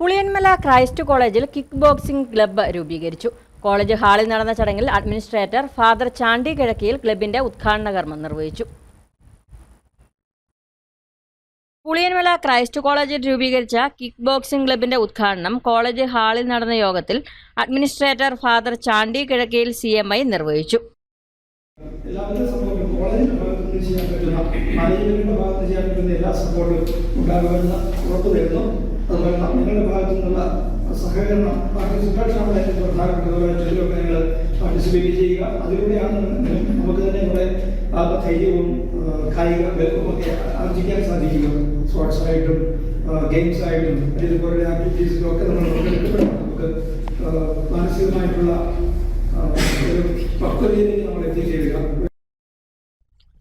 Puliyanmala Christ കോളേജിൽ kick boxing club രൂപീകരിച്ചു. College ഹാളിൽ നടന്ന ചടങ്ങിൽ അഡ്മിനിസ്ട്രേറ്റർ ഫാദർ ചാണ്ടി കിഴക്കിയിൽ ക്ലബിന്റെ ഉദ്ഘാടന കർമ്മം നിർവഹിച്ചു. പുളിയന്മല ക്രൈസ്റ്റ് കോളേജിൽ രൂപീകരിച്ച കിക്ക് ബോക്സിംഗ് ക്ലബിന്റെ ഉദ്ഘാടനം കോളേജ് ഹാളിൽ നടന്ന യോഗത്തിൽ administrator father Chandy Kizhakkiyil C M I നിർവഹിച്ചു. എല്ലാ സപ്പോർട്ടും ഉണ്ടാകുമെന്ന് ഉറപ്പ് തരുന്നു. അതുപോലെ നിങ്ങളുടെ ഭാഗത്തു നിന്നുള്ള സഹകരണം പാർട്ടി ഏറ്റവും പ്രധാനപ്പെട്ടതുപോലെ ചൊല്ലിയൊക്കെ നിങ്ങൾ പാർട്ടിസിപ്പേറ്റ് ചെയ്യുക. അതിലൂടെയാണ് നമുക്ക് തന്നെ ആ ധൈര്യവും കായിക ഒക്കെ ആർജിക്കാൻ സാധിക്കുക. സ്പോർട്സ് ആയിട്ടും ഗെയിംസ് ആയിട്ടും ഇതുപോലെ ആക്ടിവിറ്റീസിലും ഒക്കെ നമ്മൾ നമുക്ക് മാനസികമായിട്ടുള്ള നമ്മൾ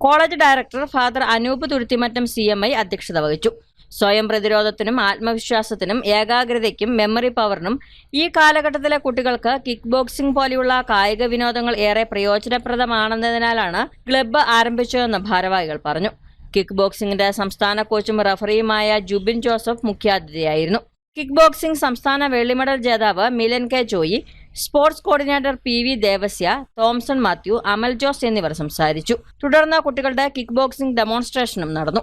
college director father Anoop Thuruthimattam C M I അധ്യക്ഷത വഹിച്ചു. സ്വയം പ്രതിരോധത്തിനും ആത്മവിശ്വാസത്തിനും ഏകാഗ്രതയ്ക്കും മെമ്മറി പവറിനും ഈ കാലഘട്ടത്തിലെ കുട്ടികൾക്ക് കിക്ക് ബോക്സിംഗ് പോലെയുള്ള കായിക വിനോദങ്ങൾ ഏറെ പ്രയോജനപ്രദമാണെന്നതിനാലാണ് ക്ലബ്ബ് ആരംഭിച്ചതെന്ന് ഭാരവാഹികൾ പറഞ്ഞു. കിക്ക് ബോക്സിംഗിന്റെ സംസ്ഥാന കോച്ചും റഫറിയുമായ ജുബിൻ ജോസഫ് മുഖ്യാതിഥിയായിരുന്നു. കിക്ക് ബോക്സിംഗ് സംസ്ഥാന വെള്ളി മെഡൽ ജേതാവ് Milan K Joy sports coordinator P V Devasya Thomson Mathew Amal Jose എന്നിവർ സംസാരിച്ചു. തുടർന്ന് കുട്ടികളുടെ കിക്ക് ബോക്സിംഗ് ഡെമോൺസ്ട്രേഷനും നടന്നു.